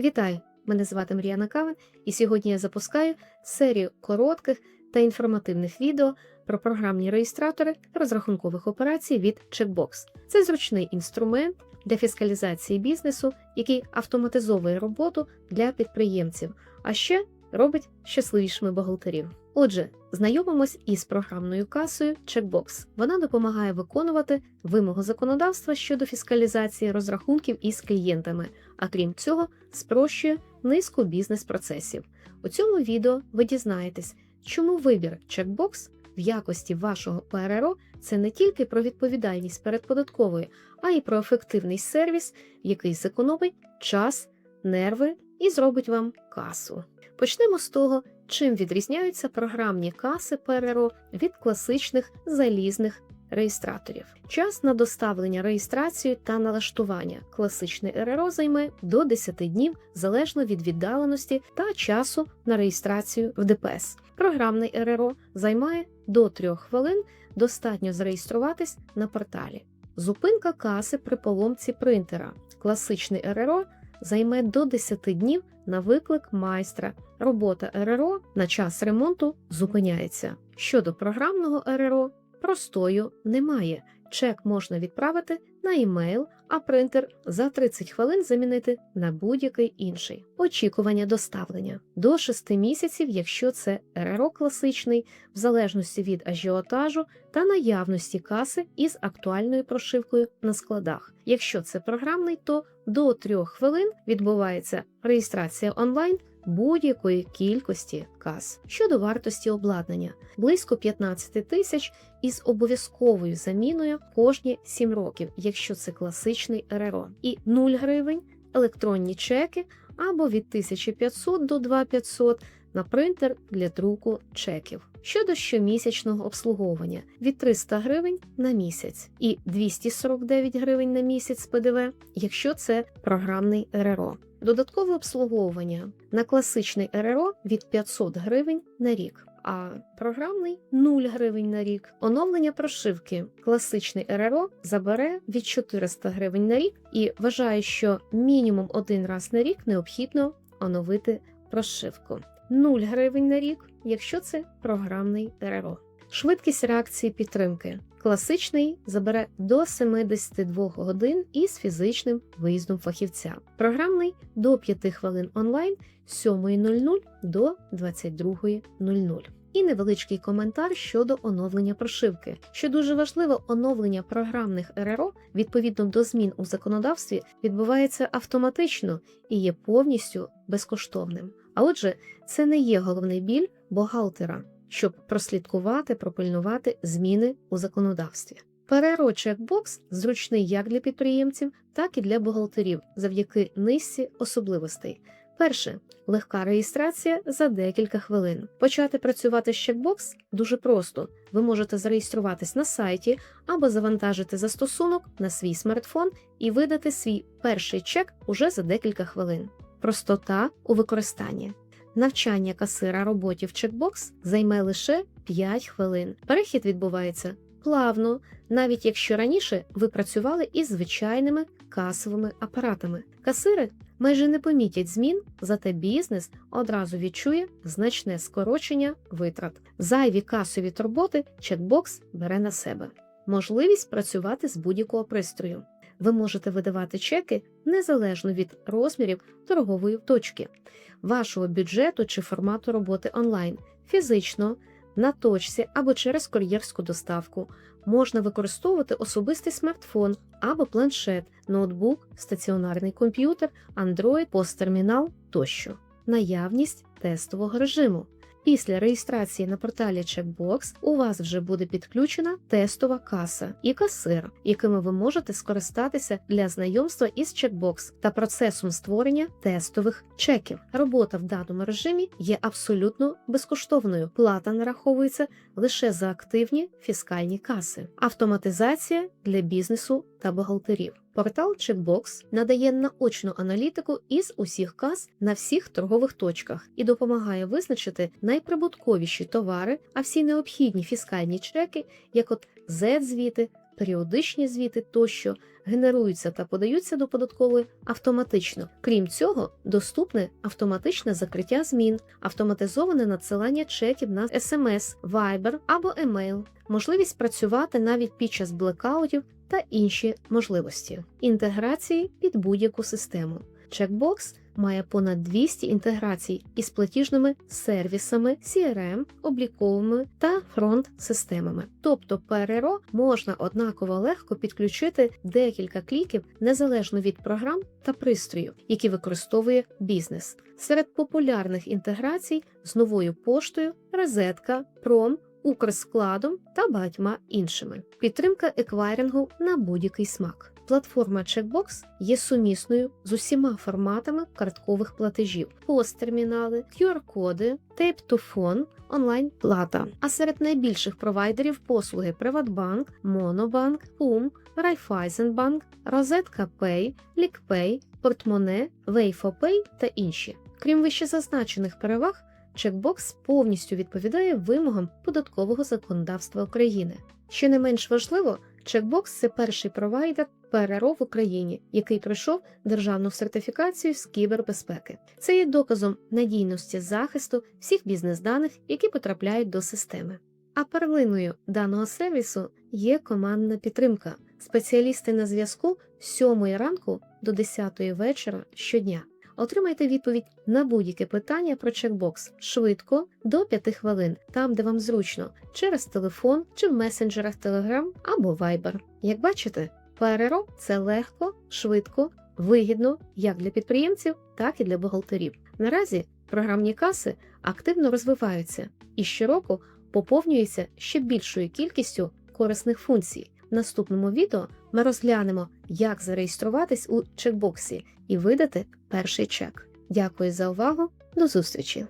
Вітаю! Мене звати Мріяна Кавен, і сьогодні я запускаю серію коротких та інформативних відео про програмні реєстратори розрахункових операцій від Checkbox. Це зручний інструмент для фіскалізації бізнесу, який автоматизовує роботу для підприємців, а ще робить щасливішими бухгалтерів. Отже, знайомимось із програмною касою Checkbox. Вона допомагає виконувати вимоги законодавства щодо фіскалізації розрахунків із клієнтами, а крім цього, спрощує низку бізнес-процесів. У цьому відео ви дізнаєтесь, чому вибір Checkbox в якості вашого ПРРО це не тільки про відповідальність перед податковою, а й про ефективний сервіс, який зекономить час, нерви і зробить вам касу. Почнемо з того, чим відрізняються програмні каси ПРРО від класичних залізних реєстраторів. Час на доставлення реєстрацію та налаштування класичний РРО займе до 10 днів залежно від віддаленості та часу на реєстрацію в ДПС. Програмний РРО займає до 3 хвилин, достатньо зареєструватись на порталі. Зупинка каси при поломці принтера. Класичний РРО займе до 10 днів на виклик майстра. Робота РРО на час ремонту зупиняється. Щодо програмного РРО, простою немає. Чек можна відправити на емейл, а принтер за 30 хвилин замінити на будь-який інший. Очікування доставлення до 6 місяців, якщо це РРО класичний, в залежності від ажіотажу та наявності каси із актуальною прошивкою на складах. Якщо це програмний, то до 3 хвилин відбувається реєстрація онлайн будь-якої кількості каз Щодо вартості обладнання, близько 15 тисяч із обов'язковою заміною кожні 7 років, якщо це класичний РРО, і 0 гривень електронні чеки або від 1500 до 2500 на принтер для друку чеків. Щодо щомісячного обслуговування від 300 гривень на місяць і 249 гривень на місяць ПДВ, якщо це програмний РРО. Додаткове обслуговування на класичний РРО від 500 гривень на рік, а програмний 0 гривень на рік. Оновлення прошивки класичний РРО забере від 400 гривень на рік і вважає, що мінімум один раз на рік необхідно оновити прошивку. 0 гривень на рік, якщо це програмний РРО. Швидкість реакції підтримки. Класичний забере до 72 годин із фізичним виїздом фахівця. Програмний до 5 хвилин онлайн з 7.00 до 22.00. І невеличкий коментар щодо оновлення прошивки. Що дуже важливо, оновлення програмних РРО відповідно до змін у законодавстві відбувається автоматично і є повністю безкоштовним. А отже, це не є головний біль бухгалтера, щоб прослідкувати, пропильнувати зміни у законодавстві. ПРРО чекбокс зручний як для підприємців, так і для бухгалтерів завдяки низці особливостей. Перше легка реєстрація за декілька хвилин. Почати працювати з чекбокс дуже просто. Ви можете зареєструватись на сайті або завантажити застосунок на свій смартфон і видати свій перший чек уже за декілька хвилин. Простота у використанні. Навчання касира роботі в чекбокс займе лише 5 хвилин. Перехід відбувається плавно, навіть якщо раніше ви працювали із звичайними касовими апаратами. Касири майже не помітять змін, зате бізнес одразу відчує значне скорочення витрат. Зайві касові турботи чекбокс бере на себе. Можливість працювати з будь-якого пристрою. Ви можете видавати чеки незалежно від розмірів торгової точки, вашого бюджету чи формату роботи онлайн, фізично, на точці або через кур'єрську доставку. Можна використовувати особистий смартфон або планшет, ноутбук, стаціонарний комп'ютер, Android, посттермінал тощо. Наявність тестового режиму. Після реєстрації на порталі Checkbox у вас вже буде підключена тестова каса і касир, якими ви можете скористатися для знайомства із Checkbox та процесом створення тестових чеків. Робота в даному режимі є абсолютно безкоштовною. Плата нараховується лише за активні фіскальні каси, автоматизація для бізнесу та бухгалтерів. Портал Checkbox надає наочну аналітику із усіх каз на всіх торгових точках і допомагає визначити найприбутковіші товари, а всі необхідні фіскальні чеки, як от Z-звіти, періодичні звіти тощо, генеруються та подаються до податкової автоматично. Крім цього, доступне автоматичне закриття змін, автоматизоване надсилання чеків на SMS, Viber або емейл, можливість працювати навіть під час блекаутів та інші можливості, інтеграції під будь-яку систему. Checkbox має понад 200 інтеграцій із платіжними сервісами, CRM, обліковими та фронт-системами. Тобто ПРРО можна однаково легко підключити декілька кліків незалежно від програм та пристроїв, які використовує бізнес. Серед популярних інтеграцій з новою поштою, розетка, пром. Укрскладом та багатьма іншими. Підтримка еквайрингу на будь-який смак. Платформа Checkbox є сумісною з усіма форматами карткових платежів: посттермінали, QR-коди, Tap-to-Phone, онлайн-плата. А серед найбільших провайдерів послуги Приватбанк, Монобанк, УМ, Райфайзенбанк, Розетка Pay, Лікпей, Портмоне, Вейфопей та інші. Крім вищезазначених переваг, Checkbox повністю відповідає вимогам податкового законодавства України. Що не менш важливо, Checkbox – це перший провайдер ПРРО в Україні, який пройшов державну сертифікацію з кібербезпеки. Це є доказом надійності захисту всіх бізнес-даних, які потрапляють до системи. А перлиною даного сервісу є командна підтримка. Спеціалісти на зв'язку з 7 ранку до 10 вечора щодня. Отримайте відповідь на будь-яке питання про чекбокс швидко до 5 хвилин, там, де вам зручно, через телефон чи в месенджерах Telegram або Viber. Як бачите, ПРРО – це легко, швидко, вигідно як для підприємців, так і для бухгалтерів. Наразі програмні каси активно розвиваються і щороку поповнюються ще більшою кількістю корисних функцій. Наступному відео ми розглянемо, як зареєструватись у чекбоксі і видати перший чек. Дякую за увагу, до зустрічі!